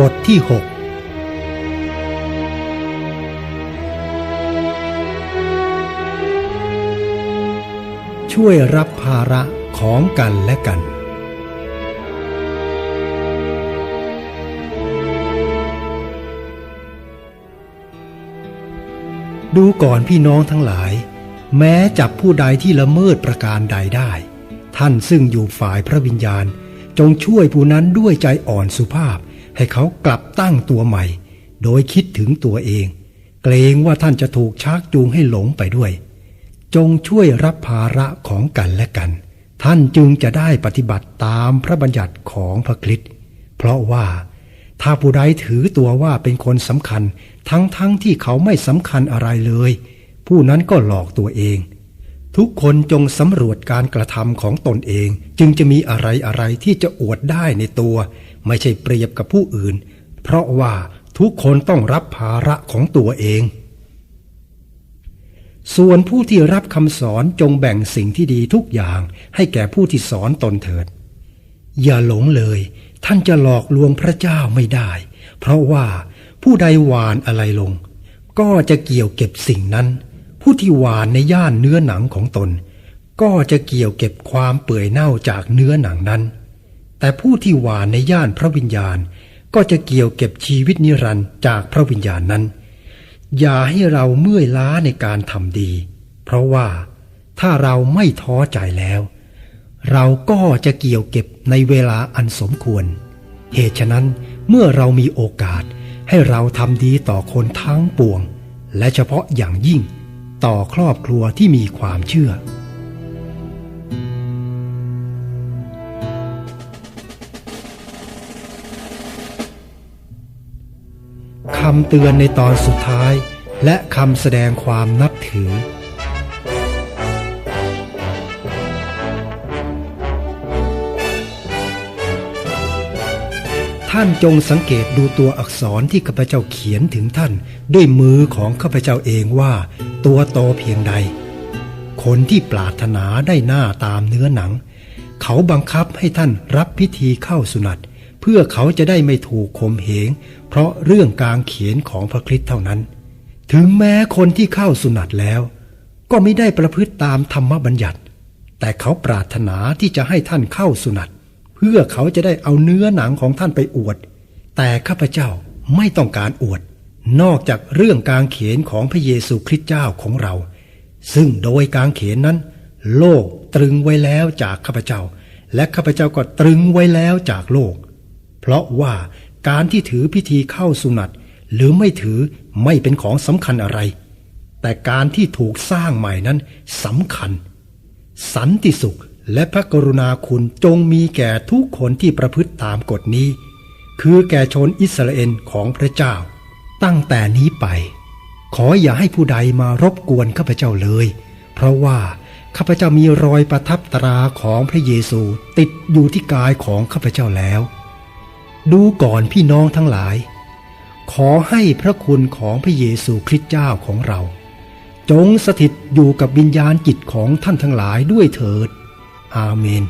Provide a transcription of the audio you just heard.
บทที่หกช่วยรับภาระของกันและกัน ดูก่อนพี่น้องทั้งหลาย แม้จับผู้ใดที่ละเมิดประการใดได้ ท่านซึ่งอยู่ฝ่ายพระวิญญาณจงช่วยผู้นั้นด้วยใจอ่อนสุภาพ ให้เขากลับตั้งตัวใหม่ โดยคิดถึงตัวเอง เกรงว่าท่านจะถูกชักจูงให้หลงไปด้วย จงช่วยรับภาระของกันและกัน ท่านจึงจะได้ปฏิบัติตามพระบัญญัติของพระคริสต์เพราะว่าถ้าผู้ใดถือตัวว่าเป็นคนสำคัญ ทั้งๆทที่เขาไม่สำคัญอะไรเลย ผู้นั้นก็หลอกตัวเอง ทุกคนจงสำรวจการกระทำของตนเอง จึงจะมีอะไรอะไรที่จะอวดได้ในตัว ไม่ใช่เปรียบกับผู้อื่น เพราะว่าทุกคนต้องรับภาระของตัวเอง ส่วนผู้ที่รับคำสอนจงแบ่งสิ่งที่ดีทุกอย่างให้แก่ผู้ที่สอนตนเถิด อย่าหลงเลย ท่านจะหลอกลวงพระเจ้าไม่ได้ เพราะว่าผู้ใดหวานอะไรลง ก็จะเกี่ยวเก็บสิ่งนั้น ผู้ที่หวานในย่านเนื้อหนังของตน ก็จะเกี่ยวเก็บความเปื่อยเน่าจากเนื้อหนังนั้น แต่ผู้ที่หวานในย่านพระวิญญาณ ก็จะเกี่ยวเก็บชีวิตนิรันดร์จากพระวิญญาณนั้น อย่าให้เราเมื่อยล้าในการทำดี เพราะว่าถ้าเราไม่ท้อใจแล้ว เราก็จะเกี่ยวเก็บในเวลาอันสมควร เหตุฉะนั้นเมื่อเรามีโอกาสให้เราทำดีต่อคนทั้งปวง และเฉพาะอย่างยิ่ง ต่อครอบครัวที่มีความเชื่อ คำเตือนในตอนสุดท้ายและคำแสดงความนับถือ ท่านจงสังเกตดูตัวอักษรที่ข้าพเจ้าเขียนถึงท่าน ด้วยมือของข้าพเจ้าเองว่า ตัวโตเพียงใด คนที่ปรารถนาได้หน้าตามเนื้อหนัง เขาบังคับให้ท่านรับพิธีเข้าสุนัตเพื่อเขาจะได้ไม่ถูกข่มเหง เพราะเรื่องการเขียนของพระคริสต์เท่านั้น ถึงแม้คนที่เข้าสุนัตแล้ว ก็ไม่ได้ประพฤติตามธรรมบัญญัติ แต่เขาปรารถนาที่จะให้ท่านเข้าสุนัต พื่อเขาจะได้เอาเนื้อหนังของท่านไปอวด แต่ข้าพเจ้าไม่ต้องการอวด นอกจากเรื่องการเขียนของพระเยซูคริสต์เจ้าของเรา ซึ่งโดยการเขียนนั้น โลกตรึงไว้แล้วจากข้าพเจ้า และข้าพเจ้าก็ตรึงไว้แล้วจากโลก เพราะว่าการที่ถือพิธีเข้าสุนัตหรือไม่ถือไม่เป็นของสำคัญอะไร แต่การที่ถูกสร้างใหม่นั้นสำคัญ สันติสุข และพระกรุณาคุณจงมีแก่ทุกคนที่ประพฤติตามกฎนี้ คือแก่ชนอิสราเอลของพระเจ้า ตั้งแต่นี้ไป ขออย่าให้ผู้ใดมารบกวนข้าพเจ้าเลย เพราะว่าข้าพเจ้ามีรอยประทับตราของพระเยซูติดอยู่ที่กายของข้าพเจ้าแล้ว ดูก่อนพี่น้องทั้งหลาย ขอให้พระคุณของพระเยซูคริสต์เจ้าของเรา จงสถิตอยู่กับวิญญาณจิตของท่านทั้งหลายด้วยเถิด อาเมน